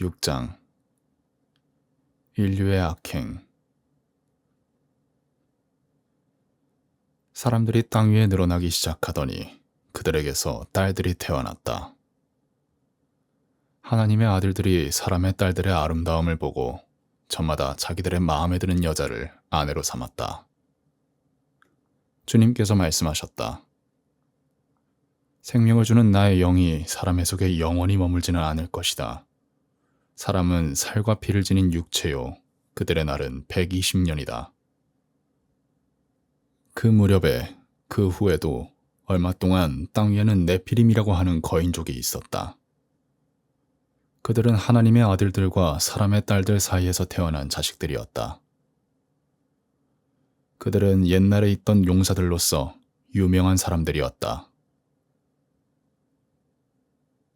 6장 인류의 악행 사람들이 땅 위에 늘어나기 시작하더니 그들에게서 딸들이 태어났다. 하나님의 아들들이 사람의 딸들의 아름다움을 보고 저마다 자기들의 마음에 드는 여자를 아내로 삼았다. 주님께서 말씀하셨다. 생명을 주는 나의 영이 사람의 속에 영원히 머물지는 않을 것이다. 사람은 살과 피를 지닌 육체요. 그들의 날은 120년이다. 그 무렵에 그 후에도 얼마 동안 땅 위에는 네피림이라고 하는 거인족이 있었다. 그들은 하나님의 아들들과 사람의 딸들 사이에서 태어난 자식들이었다. 그들은 옛날에 있던 용사들로서 유명한 사람들이었다.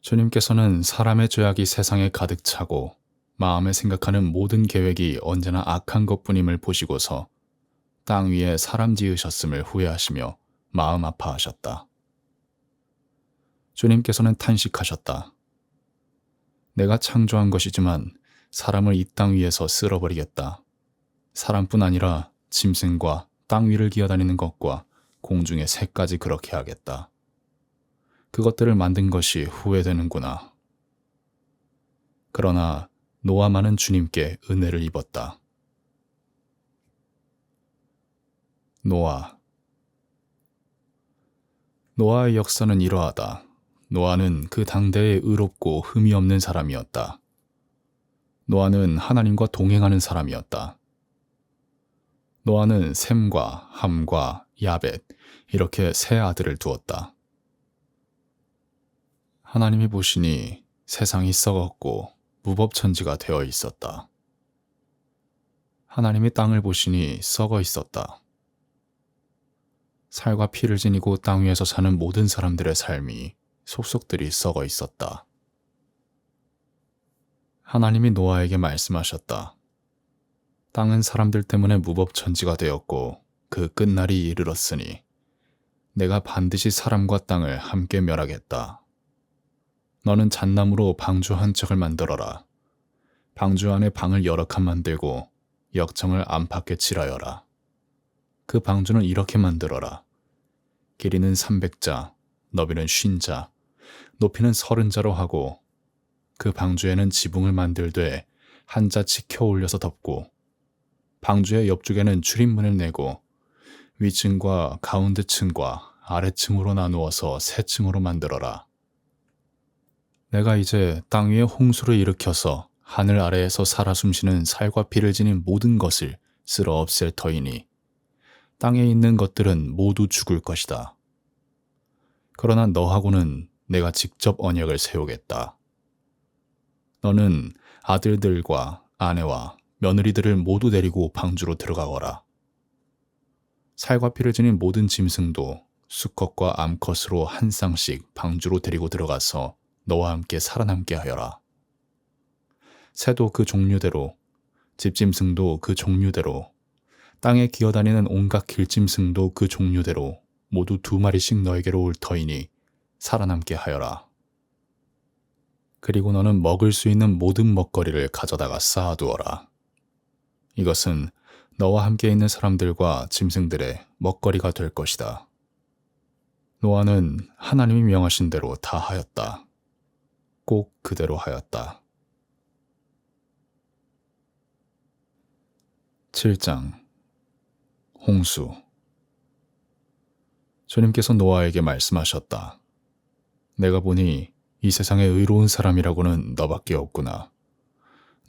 주님께서는 사람의 죄악이 세상에 가득 차고 마음에 생각하는 모든 계획이 언제나 악한 것뿐임을 보시고서 땅 위에 사람 지으셨음을 후회하시며 마음 아파하셨다. 주님께서는 탄식하셨다. 내가 창조한 것이지만 사람을 이 땅 위에서 쓸어버리겠다. 사람뿐 아니라 짐승과 땅 위를 기어다니는 것과 공중의 새까지 그렇게 하겠다. 그것들을 만든 것이 후회되는구나. 그러나 노아만은 주님께 은혜를 입었다. 노아 노아의 역사는 이러하다. 노아는 그 당대에 의롭고 흠이 없는 사람이었다. 노아는 하나님과 동행하는 사람이었다. 노아는 셈과 함과 야벳 이렇게 세 아들을 두었다. 하나님이 보시니 세상이 썩었고 무법천지가 되어 있었다. 하나님이 땅을 보시니 썩어 있었다. 살과 피를 지니고 땅 위에서 사는 모든 사람들의 삶이 속속들이 썩어 있었다. 하나님이 노아에게 말씀하셨다. 땅은 사람들 때문에 무법천지가 되었고 그 끝날이 이르렀으니 내가 반드시 사람과 땅을 함께 멸하겠다. 너는 잣나무로 방주 한 척을 만들어라. 방주 안에 방을 여러 칸 만들고 역청을 안팎에 칠하여라. 그 방주는 이렇게 만들어라. 길이는 300자, 너비는 50자, 높이는 30자로 하고 그 방주에는 지붕을 만들되 한 자치 켜 올려서 덮고 방주의 옆쪽에는 출입문을 내고 위층과 가운데 층과 아래층으로 나누어서 세 층으로 만들어라. 내가 이제 땅 위에 홍수를 일으켜서 하늘 아래에서 살아 숨쉬는 살과 피를 지닌 모든 것을 쓸어 없앨 터이니 땅에 있는 것들은 모두 죽을 것이다. 그러나 너하고는 내가 직접 언약을 세우겠다. 너는 아들들과 아내와 며느리들을 모두 데리고 방주로 들어가거라. 살과 피를 지닌 모든 짐승도 수컷과 암컷으로 한 쌍씩 방주로 데리고 들어가서 너와 함께 살아남게 하여라. 새도 그 종류대로, 집짐승도 그 종류대로, 땅에 기어다니는 온갖 길짐승도 그 종류대로 모두 두 마리씩 너에게로 올 터이니 살아남게 하여라. 그리고 너는 먹을 수 있는 모든 먹거리를 가져다가 쌓아두어라. 이것은 너와 함께 있는 사람들과 짐승들의 먹거리가 될 것이다. 노아는 하나님이 명하신 대로 다 하였다. 꼭 그대로 하였다. 7장 홍수 주님께서 노아에게 말씀하셨다. 내가 보니 이 세상에 의로운 사람이라고는 너밖에 없구나.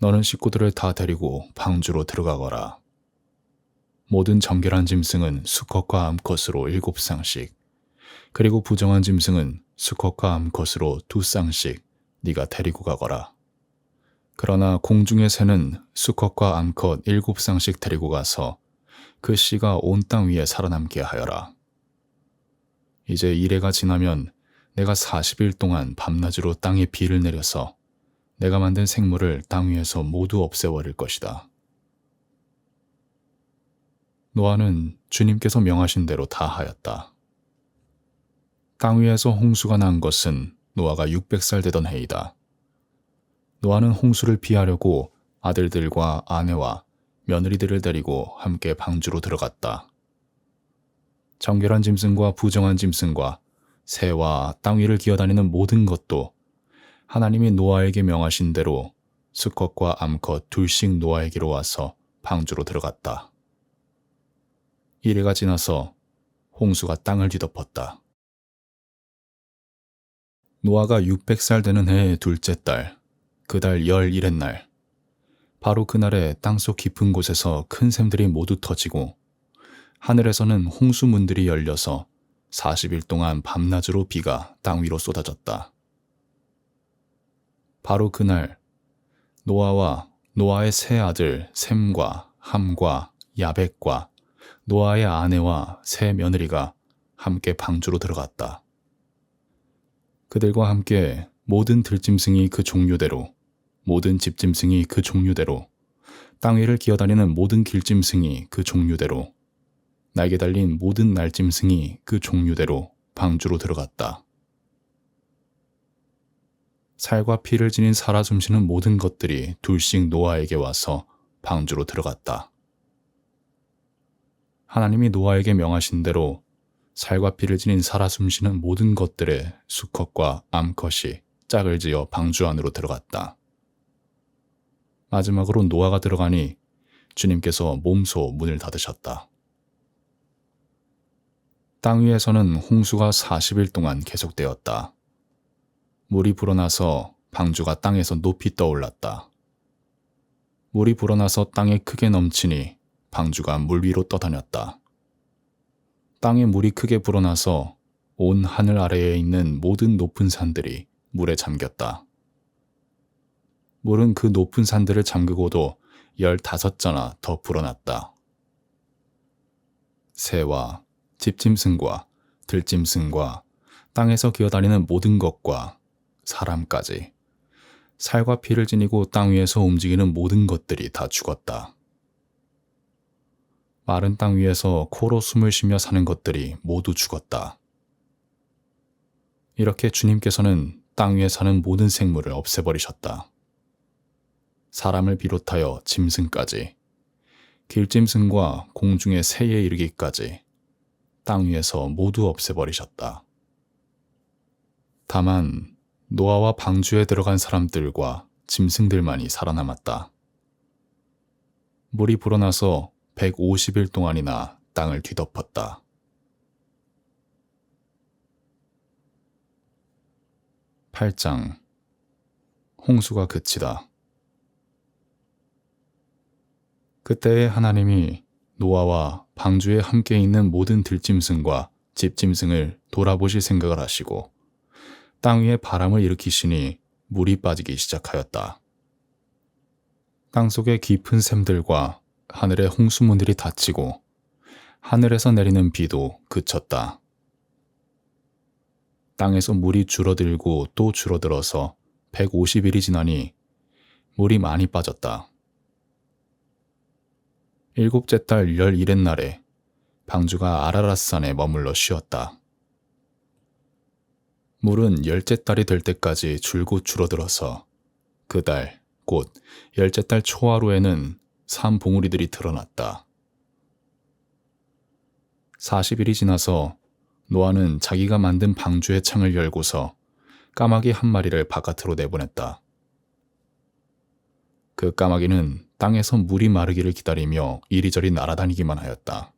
너는 식구들을 다 데리고 방주로 들어가거라. 모든 정결한 짐승은 수컷과 암컷으로 일곱 쌍씩, 그리고 부정한 짐승은 수컷과 암컷으로 두 쌍씩 네가 데리고 가거라. 그러나 공중의 새는 수컷과 암컷 일곱 쌍씩 데리고 가서 그 씨가 온 땅 위에 살아남게 하여라. 이제 이래가 지나면 내가 40일 동안 밤낮으로 땅에 비를 내려서 내가 만든 생물을 땅 위에서 모두 없애버릴 것이다. 노아는 주님께서 명하신 대로 다 하였다. 땅 위에서 홍수가 난 것은 노아가 600살 되던 해이다. 노아는 홍수를 피하려고 아들들과 아내와 며느리들을 데리고 함께 방주로 들어갔다. 정결한 짐승과 부정한 짐승과 새와 땅 위를 기어다니는 모든 것도 하나님이 노아에게 명하신 대로 수컷과 암컷 둘씩 노아에게로 와서 방주로 들어갔다. 이래가 지나서 홍수가 땅을 뒤덮었다. 노아가 600살 되는 해의 둘째 달, 그달 열일의 날, 바로 그날에 땅속 깊은 곳에서 큰 샘들이 모두 터지고 하늘에서는 홍수문들이 열려서 40일 동안 밤낮으로 비가 땅 위로 쏟아졌다. 바로 그날 노아와 노아의 세 아들 셈과 함과 야벳과 노아의 아내와 세 며느리가 함께 방주로 들어갔다. 그들과 함께 모든 들짐승이 그 종류대로, 모든 집짐승이 그 종류대로, 땅 위를 기어다니는 모든 길짐승이 그 종류대로, 날개 달린 모든 날짐승이 그 종류대로 방주로 들어갔다. 살과 피를 지닌 살아 숨쉬는 모든 것들이 둘씩 노아에게 와서 방주로 들어갔다. 하나님이 노아에게 명하신 대로 살과 피를 지닌 살아 숨쉬는 모든 것들의 수컷과 암컷이 짝을 지어 방주 안으로 들어갔다. 마지막으로 노아가 들어가니 주님께서 몸소 문을 닫으셨다. 땅 위에서는 홍수가 40일 동안 계속되었다. 물이 불어나서 방주가 땅에서 높이 떠올랐다. 물이 불어나서 땅에 크게 넘치니 방주가 물 위로 떠다녔다. 땅에 물이 크게 불어나서 온 하늘 아래에 있는 모든 높은 산들이 물에 잠겼다. 물은 그 높은 산들을 잠그고도 15자나 더 불어났다. 새와 집짐승과 들짐승과 땅에서 기어다니는 모든 것과 사람까지 살과 피를 지니고 땅 위에서 움직이는 모든 것들이 다 죽었다. 마른 땅 위에서 코로 숨을 쉬며 사는 것들이 모두 죽었다. 이렇게 주님께서는 땅 위에 사는 모든 생물을 없애버리셨다. 사람을 비롯하여 짐승까지, 길짐승과 공중의 새에 이르기까지 땅 위에서 모두 없애버리셨다. 다만 노아와 방주에 들어간 사람들과 짐승들만이 살아남았다. 물이 불어나서 150일 동안이나 땅을 뒤덮었다. 팔장 홍수가 그치다. 그때에 하나님이 노아와 방주에 함께 있는 모든 들짐승과 집짐승을 돌아보실 생각을 하시고 땅 위에 바람을 일으키시니 물이 빠지기 시작하였다. 땅 속의 깊은 샘들과 하늘의 홍수문들이 닫히고 하늘에서 내리는 비도 그쳤다. 땅에서 물이 줄어들고 또 줄어들어서 150일이 지나니 물이 많이 빠졌다. 일곱째 달 열일의 날에 방주가 아라라산에 머물러 쉬었다. 물은 열째 달이 될 때까지 줄곧 줄어들어서 그 달, 곧 열째 달 초하루에는 산 봉우리들이 드러났다. 40일이 지나서 노아는 자기가 만든 방주의 창을 열고서 까마귀 한 마리를 바깥으로 내보냈다. 그 까마귀는 땅에서 물이 마르기를 기다리며 이리저리 날아다니기만 하였다.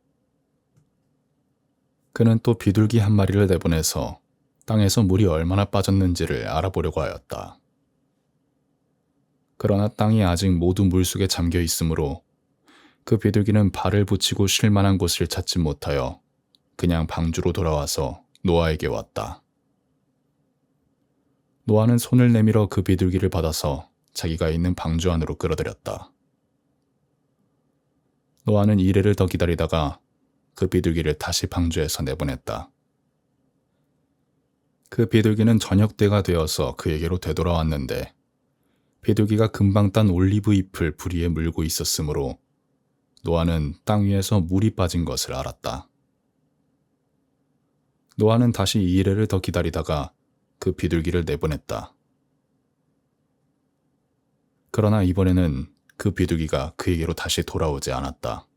그는 또 비둘기 한 마리를 내보내서 땅에서 물이 얼마나 빠졌는지를 알아보려고 하였다. 그러나 땅이 아직 모두 물속에 잠겨 있으므로 그 비둘기는 발을 붙이고 쉴 만한 곳을 찾지 못하여 그냥 방주로 돌아와서 노아에게 왔다. 노아는 손을 내밀어 그 비둘기를 받아서 자기가 있는 방주 안으로 끌어들였다. 노아는 이래를 더 기다리다가 그 비둘기를 다시 방주에서 내보냈다. 그 비둘기는 저녁 때가 되어서 그에게로 되돌아왔는데 비둘기가 금방 딴 올리브 잎을 부리에 물고 있었으므로 노아는 땅 위에서 물이 빠진 것을 알았다. 노아는 다시 이래를 더 기다리다가 그 비둘기를 내보냈다. 그러나 이번에는 그 비둘기가 그에게로 다시 돌아오지 않았다.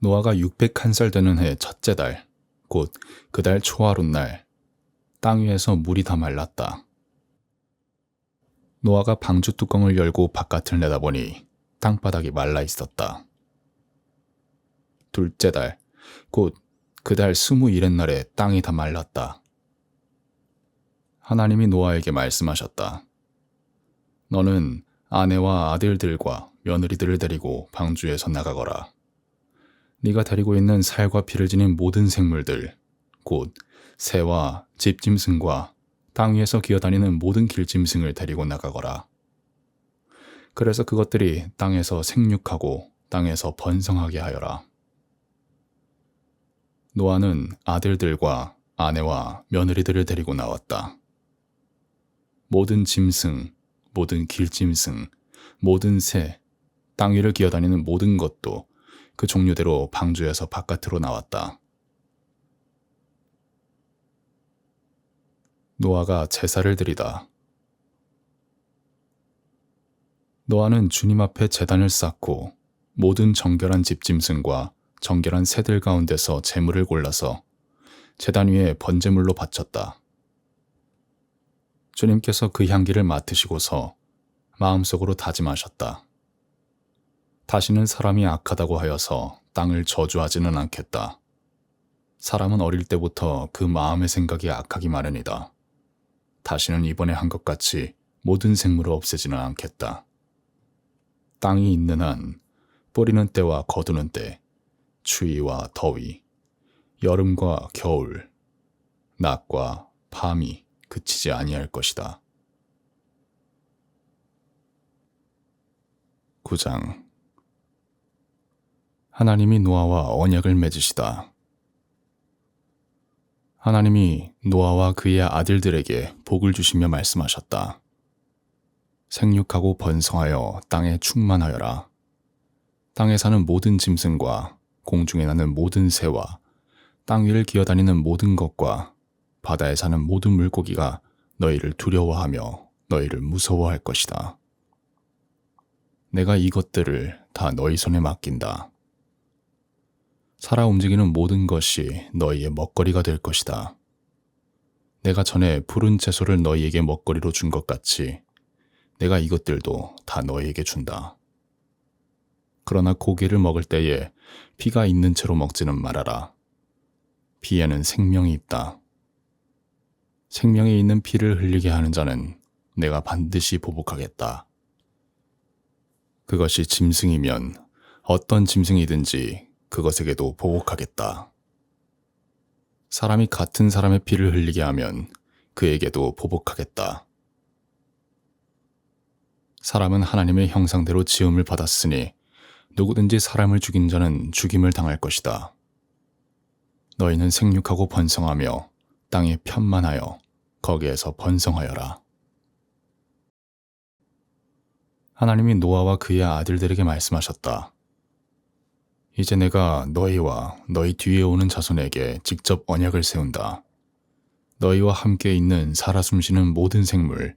노아가 601살 되는 해 첫째 달, 곧 그 달 초하룻 날, 땅 위에서 물이 다 말랐다. 노아가 방주 뚜껑을 열고 바깥을 내다보니 땅바닥이 말라 있었다. 둘째 달, 곧 그 달 스무 일의 날에 땅이 다 말랐다. 하나님이 노아에게 말씀하셨다. 너는 아내와 아들들과 며느리들을 데리고 방주에서 나가거라. 네가 데리고 있는 살과 피를 지닌 모든 생물들, 곧 새와 집짐승과 땅 위에서 기어다니는 모든 길짐승을 데리고 나가거라. 그래서 그것들이 땅에서 생육하고 땅에서 번성하게 하여라. 노아는 아들들과 아내와 며느리들을 데리고 나왔다. 모든 짐승, 모든 길짐승, 모든 새, 땅 위를 기어다니는 모든 것도 그 종류대로 방주에서 바깥으로 나왔다. 노아가 제사를 드리다. 노아는 주님 앞에 제단을 쌓고 모든 정결한 집짐승과 정결한 새들 가운데서 제물을 골라서 제단 위에 번제물로 바쳤다. 주님께서 그 향기를 맡으시고서 마음속으로 다짐하셨다. 다시는 사람이 악하다고 하여서 땅을 저주하지는 않겠다. 사람은 어릴 때부터 그 마음의 생각이 악하기 마련이다. 다시는 이번에 한 것 같이 모든 생물을 없애지는 않겠다. 땅이 있는 한 뿌리는 때와 거두는 때, 추위와 더위, 여름과 겨울, 낮과 밤이 그치지 아니할 것이다. 9장 하나님이 노아와 언약을 맺으시다. 하나님이 노아와 그의 아들들에게 복을 주시며 말씀하셨다. 생육하고 번성하여 땅에 충만하여라. 땅에 사는 모든 짐승과 공중에 나는 모든 새와 땅 위를 기어다니는 모든 것과 바다에 사는 모든 물고기가 너희를 두려워하며 너희를 무서워할 것이다. 내가 이것들을 다 너희 손에 맡긴다. 살아 움직이는 모든 것이 너희의 먹거리가 될 것이다. 내가 전에 푸른 채소를 너희에게 먹거리로 준 것 같이 내가 이것들도 다 너희에게 준다. 그러나 고기를 먹을 때에 피가 있는 채로 먹지는 말아라. 피에는 생명이 있다. 생명이 있는 피를 흘리게 하는 자는 내가 반드시 보복하겠다. 그것이 짐승이면 어떤 짐승이든지 그것에게도 보복하겠다. 사람이 같은 사람의 피를 흘리게 하면 그에게도 보복하겠다. 사람은 하나님의 형상대로 지음을 받았으니 누구든지 사람을 죽인 자는 죽임을 당할 것이다. 너희는 생육하고 번성하며 땅에 편만하여 거기에서 번성하여라. 하나님이 노아와 그의 아들들에게 말씀하셨다. 이제 내가 너희와 너희 뒤에 오는 자손에게 직접 언약을 세운다. 너희와 함께 있는 살아 숨쉬는 모든 생물,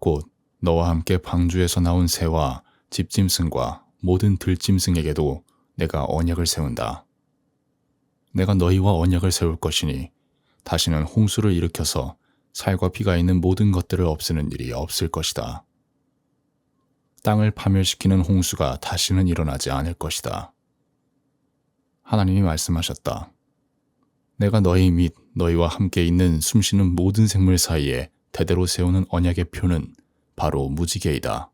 곧 너와 함께 방주에서 나온 새와 집짐승과 모든 들짐승에게도 내가 언약을 세운다. 내가 너희와 언약을 세울 것이니 다시는 홍수를 일으켜서 살과 피가 있는 모든 것들을 없애는 일이 없을 것이다. 땅을 파멸시키는 홍수가 다시는 일어나지 않을 것이다. 하나님이 말씀하셨다. 내가 너희 및 너희와 함께 있는 숨쉬는 모든 생물 사이에 대대로 세우는 언약의 표는 바로 무지개이다.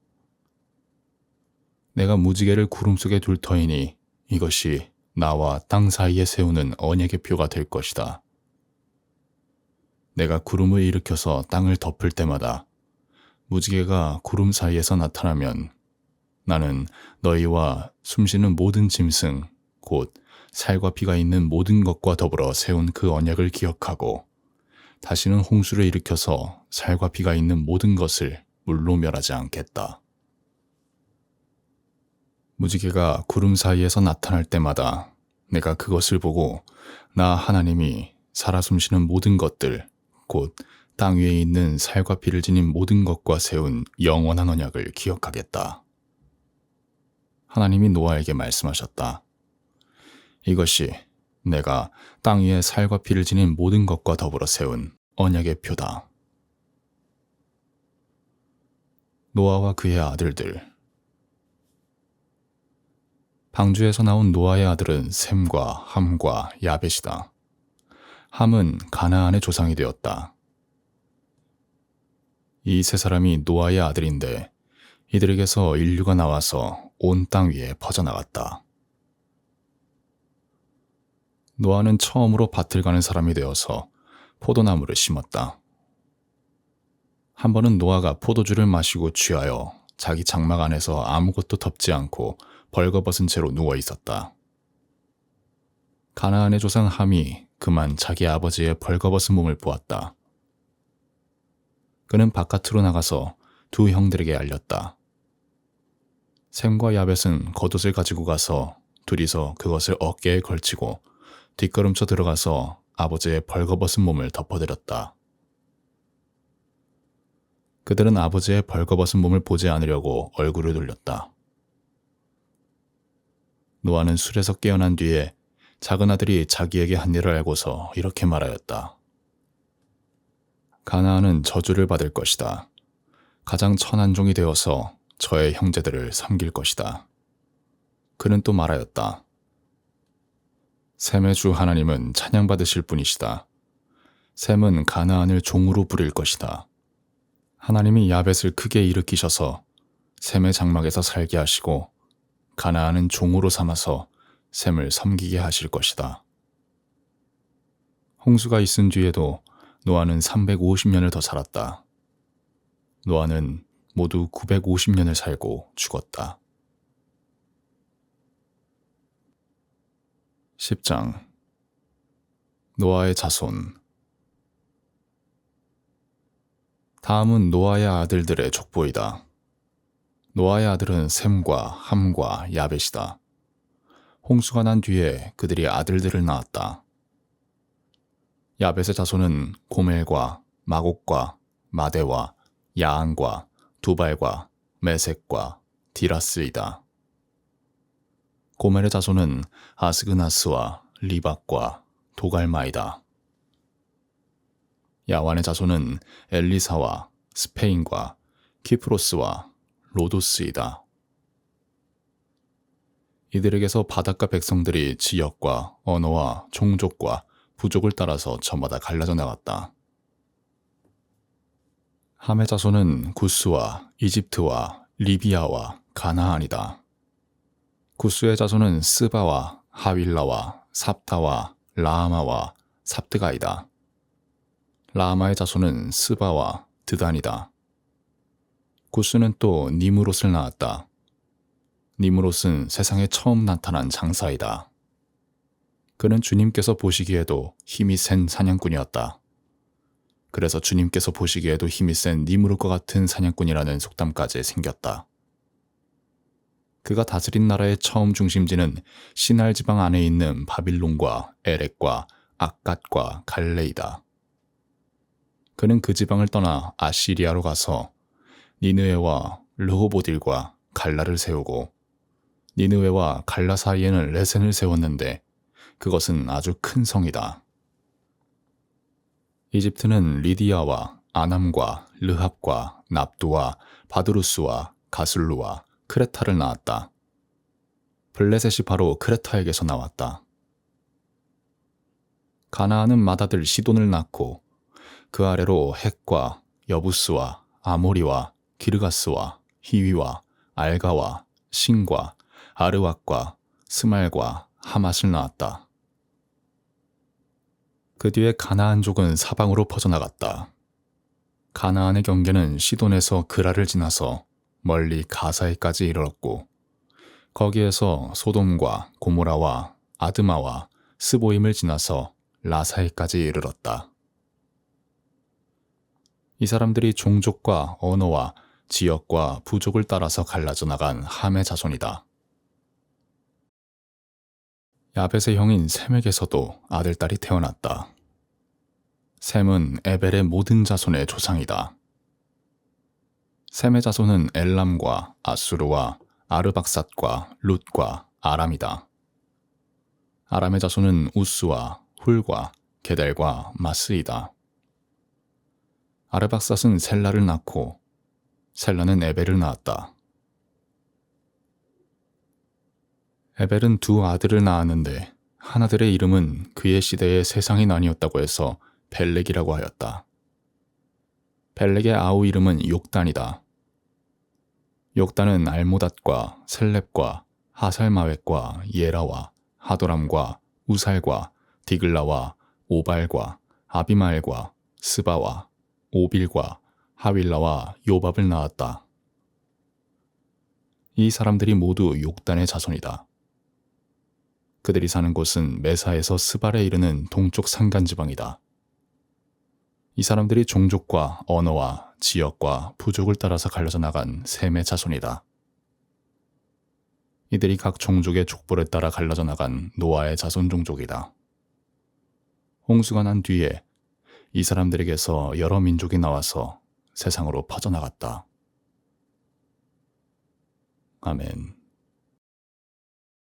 내가 무지개를 구름 속에 둘 터이니 이것이 나와 땅 사이에 세우는 언약의 표가 될 것이다. 내가 구름을 일으켜서 땅을 덮을 때마다 무지개가 구름 사이에서 나타나면 나는 너희와 숨쉬는 모든 짐승, 곧 살과 피가 있는 모든 것과 더불어 세운 그 언약을 기억하고 다시는 홍수를 일으켜서 살과 피가 있는 모든 것을 물로 멸하지 않겠다. 무지개가 구름 사이에서 나타날 때마다 내가 그것을 보고 나 하나님이 살아 숨쉬는 모든 것들, 곧 땅 위에 있는 살과 피를 지닌 모든 것과 세운 영원한 언약을 기억하겠다. 하나님이 노아에게 말씀하셨다. 이것이 내가 땅 위에 살과 피를 지닌 모든 것과 더불어 세운 언약의 표다. 노아와 그의 아들들 방주에서 나온 노아의 아들은 셈과 함과 야벳이다. 함은 가나안의 조상이 되었다. 이 세 사람이 노아의 아들인데 이들에게서 인류가 나와서 온 땅 위에 퍼져나갔다. 노아는 처음으로 밭을 가는 사람이 되어서 포도나무를 심었다. 한 번은 노아가 포도주를 마시고 취하여 자기 장막 안에서 아무것도 덮지 않고 벌거벗은 채로 누워 있었다. 가나안의 조상 함이 그만 자기 아버지의 벌거벗은 몸을 보았다. 그는 바깥으로 나가서 두 형들에게 알렸다. 샘과 야벳은 겉옷을 가지고 가서 둘이서 그것을 어깨에 걸치고 뒷걸음쳐 들어가서 아버지의 벌거벗은 몸을 덮어드렸다. 그들은 아버지의 벌거벗은 몸을 보지 않으려고 얼굴을 돌렸다. 노아는 술에서 깨어난 뒤에 작은 아들이 자기에게 한 일을 알고서 이렇게 말하였다. 가나안은 저주를 받을 것이다. 가장 천한 종이 되어서 저의 형제들을 섬길 것이다. 그는 또 말하였다. 셈의 주 하나님은 찬양받으실 분이시다. 셈은 가나안을 종으로 부릴 것이다. 하나님이 야벳을 크게 일으키셔서 셈의 장막에서 살게 하시고 가나안은 종으로 삼아서 셈을 섬기게 하실 것이다. 홍수가 있은 뒤에도 노아는 350년을 더 살았다. 노아는 모두 950년을 살고 죽었다. 10장 노아의 자손 다음은 노아의 아들들의 족보이다. 노아의 아들은 셈과 함과 야벳이다. 홍수가 난 뒤에 그들이 아들들을 낳았다. 야벳의 자손은 고멜과 마곡과 마대와 야안과 두발과 메색과 디라스이다. 고멜의 자손은 아스그나스와 리박과 도갈마이다. 야완의 자손은 엘리사와 스페인과 키프로스와 로도스이다. 이들에게서 바닷가 백성들이 지역과 언어와 종족과 부족을 따라서 저마다 갈라져 나갔다. 함의 자손은 구스와 이집트와 리비아와 가나안이다. 구스의 자손은 스바와 하윌라와 삽타와 라아마와 삽드가이다. 라아마의 자손은 스바와 드단이다. 구스는 또 니무롯을 낳았다. 니무롯은 세상에 처음 나타난 장사이다. 그는 주님께서 보시기에도 힘이 센 사냥꾼이었다. 그래서 주님께서 보시기에도 힘이 센 니무롯과 같은 사냥꾼이라는 속담까지 생겼다. 그가 다스린 나라의 처음 중심지는 시날 지방 안에 있는 바빌론과 에렉과 아갓과 갈레이다. 그는 그 지방을 떠나 아시리아로 가서 니느웨와 르호보딜과 갈라를 세우고 니느웨와 갈라 사이에는 레센을 세웠는데 그것은 아주 큰 성이다. 이집트는 리디아와 아남과 르합과 납두와 바드루스와 가슬루와 크레타를 낳았다. 블레셋이 바로 크레타에게서 나왔다. 가나안은 맏아들 시돈을 낳고 그 아래로 헷과 여부스와 아모리와 기르가스와 히위와 알가와 신과 아르왁과 스말과 하맛을 낳았다. 그 뒤에 가나안족은 사방으로 퍼져나갔다. 가나안의 경계는 시돈에서 그라를 지나서 멀리 가사에까지 이르렀고 거기에서 소돔과 고모라와 아드마와 스보임을 지나서 라사에까지 이르렀다. 이 사람들이 종족과 언어와 지역과 부족을 따라서 갈라져 나간 함의 자손이다. 야벳의 형인 셈에게서도 아들딸이 태어났다. 셈은 에벨의 모든 자손의 조상이다. 셈의 자손은 엘람과 아수르와 아르박삿과 룻과 아람이다. 아람의 자손은 우스와 훌과 게델과 마스이다. 아르박삿은 셀라를 낳고 셀라는 에벨을 낳았다. 에벨은 두 아들을 낳았는데 하나들의 이름은 그의 시대에 세상이 나뉘었다고 해서 벨렉이라고 하였다. 벨렉의 아우 이름은 욕단이다. 욕단은 알모닷과 셀렙과 하살마웻과 예라와 하도람과 우살과 디글라와 오발과 아비마엘과 스바와 오빌과 하윌라와 요밥을 낳았다. 이 사람들이 모두 욕단의 자손이다. 그들이 사는 곳은 메사에서 스발에 이르는 동쪽 산간 지방이다. 이 사람들이 종족과 언어와 지역과 부족을 따라서 갈려져 나간 셈의 자손이다. 이들이 각 종족의 족보를 따라 갈라져 나간 노아의 자손 종족이다. 홍수가 난 뒤에 이 사람들에게서 여러 민족이 나와서 세상으로 퍼져나갔다. 아멘.